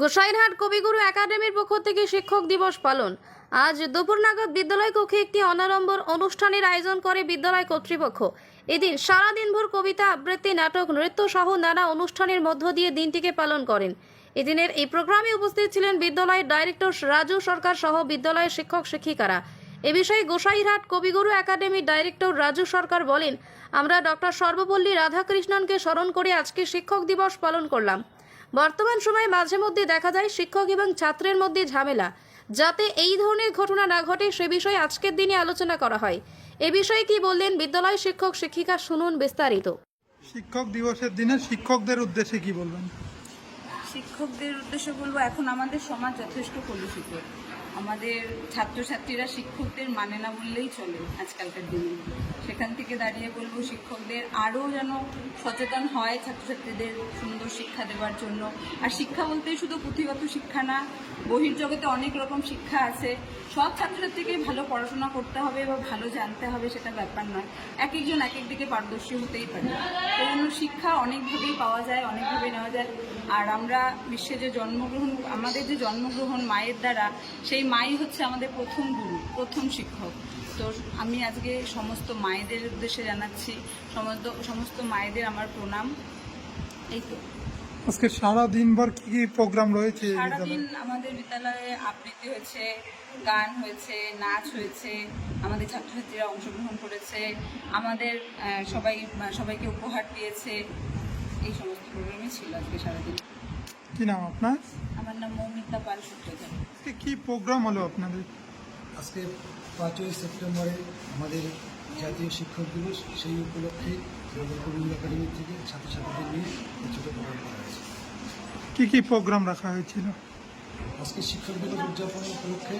গোসাইরহাট কবিগুরু একাডেমির পক্ষ থেকে শিক্ষক দিবস পালন। আজ দুপুর নাগাদ বিদ্যালয় কক্ষে একটি অনারম্বর অনুষ্ঠানের আয়োজন করে বিদ্যালয় কর্তৃপক্ষ। এদিন সারাদিনভর কবিতা, আবৃত্তি, নাটক, নৃত্য সহ নানা অনুষ্ঠানের মধ্য দিয়ে দিনটিকে পালন করেন। এদিনের এই প্রোগ্রামে উপস্থিত ছিলেন বিদ্যালয়ের ডাইরেক্টর রাজু সরকার সহ বিদ্যালয়ের শিক্ষক শিক্ষিকারা। এ বিষয়ে গোসাইরহাট কবিগুরু একাডেমির ডাইরেক্টর রাজু সরকার বলেন, আমরা ডক্টর সর্বপল্লী রাধাকৃষ্ণনকে স্মরণ করে আজকে শিক্ষক দিবস পালন করলাম। বর্তমান সময়ে মাঝে মধ্যে দেখা যায় শিক্ষক এবং ছাত্রের মধ্যে ঝামেলা। যাতে এই ধরনের ঘটনা না ঘটে সে বিষয়ে আজকের দিনে আলোচনা করা হয়। এ বিষয়ে কি বললেন বিদ্যালয় শিক্ষক শিক্ষিকা শুনুন বিস্তারিত। শিক্ষক দিবসের দিনে শিক্ষকদের উদ্দেশ্যে কি বলবেন? শিক্ষকদের উদ্দেশ্যে বলব এখন আমাদের সমাজ যথেষ্ট কলুষিত। আমাদের ছাত্রছাত্রীরা শিক্ষকদের মানে না বললেই চলে আজকালকার দিনে। সেখান থেকে দাঁড়িয়ে বলব, শিক্ষকদের আরও যেন সচেতন হয় ছাত্রছাত্রীদের সুন্দর শিক্ষা দেওয়ার জন্য। আর শিক্ষা বলতে শুধু পুঁথিগত শিক্ষা না, বহির্জগতে অনেক রকম শিক্ষা আছে। সব ছাত্রছাত্রীকে ভালো পড়াশোনা করতে হবে বা ভালো জানতে হবে সেটা ব্যাপার নয়। এক একজন এক এক দিকে পারদর্শী হতেই পারে। জন্য শিক্ষা অনেকভাবেই পাওয়া যায় অনেকভাবে নেওয়া যায়। আর আমরা বিশ্বে যে জন্মগ্রহণ, আমাদের যে জন্মগ্রহণ মায়ের দ্বারা, সেই মাই হচ্ছে আমাদের প্রথম গুরু প্রথম শিক্ষক। তো আমি আজকে সমস্ত মায়েদের উদ্দেশ্যে জানাচ্ছি। সমস্ত সমস্ত মায়েদের আমার প্রণাম। এই তো। আজকে সারা দিনভর কি কি প্রোগ্রাম রয়েছে সারাদিন আমাদের বিদ্যালয়ে আবৃত্তি হয়েছে গান হয়েছে নাচ হয়েছে আমাদের ছাত্রছাত্রীরা অংশগ্রহণ করেছে আমাদের সবাই সবাইকে উপহার দিয়েছে। এই সমস্ত প্রোগ্রামই ছিল আজকে সারাদিন। কি নাম আপনার? আমার নাম মৌমিতা পাল সূত্রধর কি প্রোগ্রাম হলো আপনাদের? আজকে পাঁচই সেপ্টেম্বরে আমাদের জাতীয় শিক্ষক দিবস সেই উপলক্ষে আমাদের একাডেমি থেকে ছাত্রছাত্রীদের নিয়ে ছোটো প্রোগ্রাম করা হয়েছে। কি কি প্রোগ্রাম রাখা হয়েছিল? আজকে শিক্ষক দিবস উদযাপন উপলক্ষে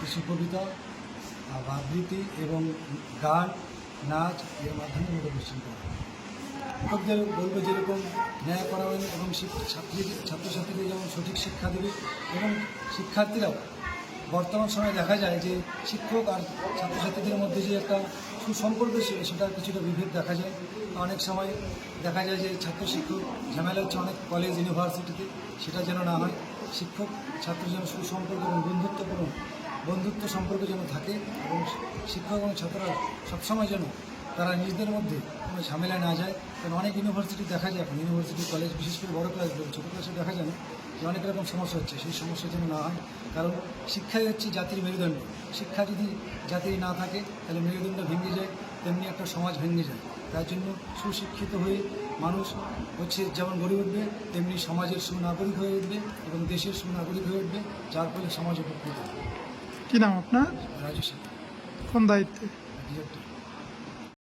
কিছু কবিতা আবৃত্তি এবং গান নাচ এর মাধ্যমে অনুষ্ঠান করা হয়। শিক্ষকদের বলব যেরকম ন্যায় করাবেন এবং ছাত্রী ছাত্রছাত্রীদের যেমন সঠিক শিক্ষা দেবে এবং শিক্ষার্থীরাও বর্তমান সময়ে দেখা যায় যে শিক্ষক আর ছাত্রছাত্রীদের মধ্যে যে একটা সুসম্পর্ক ছিল সেটা কিছুটা বিভেদ দেখা যায় অনেক সময় দেখা যায় যে ছাত্র শিক্ষক ঝামেলা হচ্ছে অনেক কলেজ ইউনিভার্সিটিতে সেটা যেন না হয় শিক্ষক, ছাত্র যেন সুসম্পর্ক এবং বন্ধুত্বপূর্ণ বন্ধুত্ব সম্পর্ক যেন থাকে এবং শিক্ষক এবং ছাত্ররা সবসময় যেন তারা নিজেদের মধ্যে কোনো ঝামেলা না যায়। কারণ অনেক ইউনিভার্সিটি দেখা যায়, এখন ইউনিভার্সিটি কলেজ বিশেষ করে বড় ক্লাসগুলো ছোটো ক্লাসে দেখা যায় না যে অনেক রকম সমস্যা হচ্ছে। সেই সমস্যা যেন না হয়। কারণ শিক্ষাই হচ্ছে জাতির মেরুদণ্ড। শিক্ষা যদি জাতির না থাকে, তাহলে মেরুদণ্ড ভেঙে যায়, তেমনি একটা সমাজ ভেঙে যায়। তার জন্য সুশিক্ষিত হয়ে মানুষ হচ্ছে যেমন গড়ে উঠবে, তেমনি সমাজের সুনাগরিক হয়ে উঠবে এবং দেশের সুনাগরিক হয়ে উঠবে, যার ফলে সমাজ উপকৃত হবে। কি নাম আপনার? কোন দায়িত্বে?